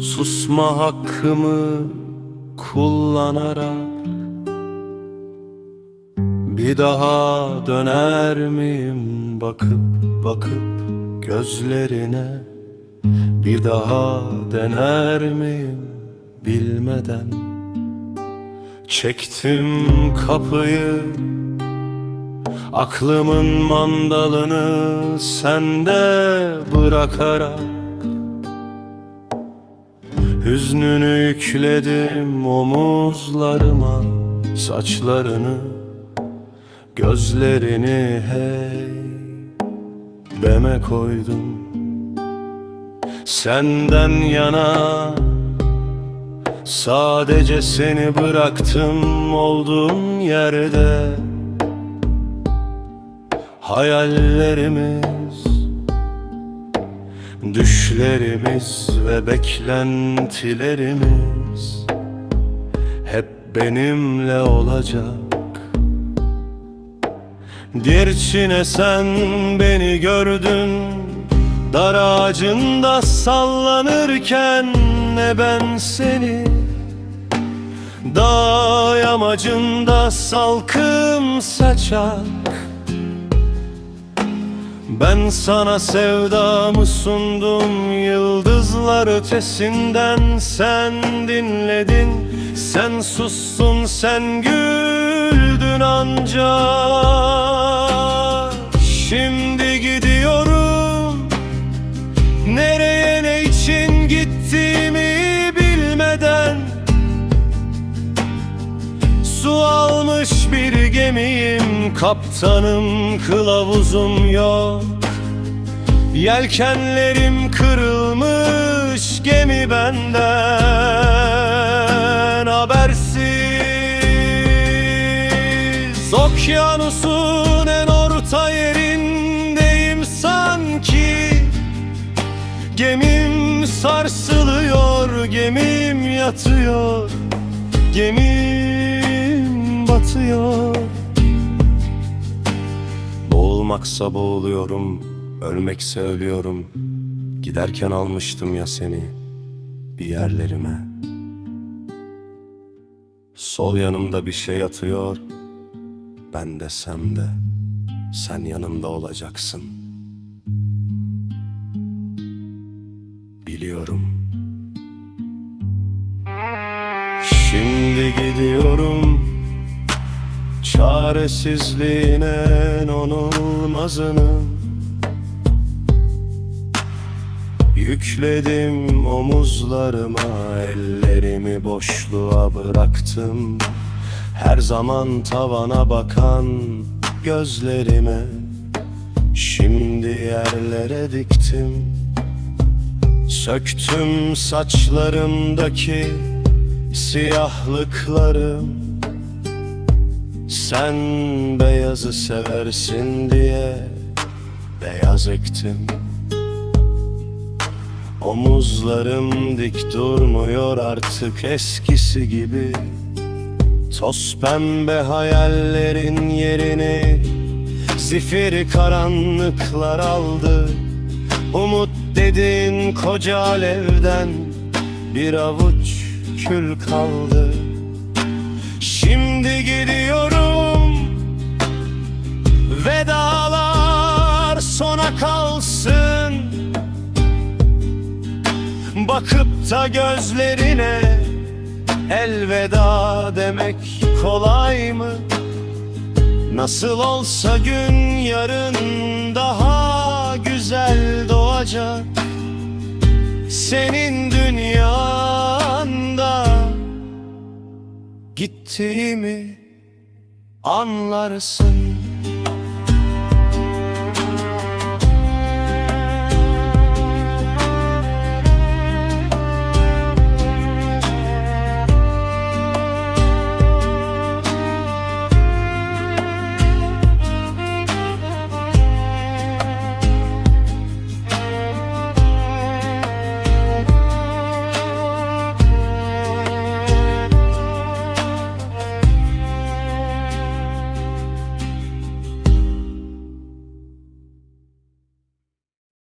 Susma hakkımı kullanarak Bir daha döner miyim bakıp bakıp gözlerine? Bir daha dener miyim bilmeden? Çektim kapıyı Aklımın mandalını sende bırakarak Hüznünü yükledim omuzlarıma Saçlarını, gözlerini hey Beme koydum. Senden yana Sadece seni bıraktım olduğum yerde. Hayallerimiz Düşlerimiz ve beklentilerimiz Hep benimle olacak. Gerçine sen beni gördün Dar ağacında sallanırken ne ben seni. Dağ yamacında salkım saçak ben sana sevdamı sundum Yıldızlar ötesinden sen dinledin. Sen sustun sen güldün ancak. Şimdi almış bir gemiyim Kaptanım kılavuzum yok. Yelkenlerim kırılmış gemi benden habersiz. Okyanusun en orta yerindeyim sanki. Gemim sarsılıyor, gemim yatıyor. Gemim batıyor Boğulmaksa boğuluyorum Ölmekse ölüyorum. Giderken almıştım ya seni Bir yerlerime. Sol yanımda bir şey yatıyor Ben desem de Sen yanımda olacaksın. Biliyorum. Şimdi gidiyorum Çaresizliğin en onulmazını Yükledim omuzlarıma Ellerimi boşluğa bıraktım. Her zaman tavana bakan gözlerime Şimdi yerlere diktim. Söktüm saçlarımdaki siyahlıklarım Sen beyazı seversin diye beyaz ektim. Omuzlarım dik durmuyor artık eskisi gibi. Toz pembe hayallerin yerini Zifiri karanlıklar aldı. Umut dedin koca alevden Bir avuç kül kaldı. Şimdi gidiyorum Bakıp da gözlerine elveda demek kolay mı? Nasıl olsa gün yarın daha güzel doğacak Senin dünyanda gittiğimi anlarsın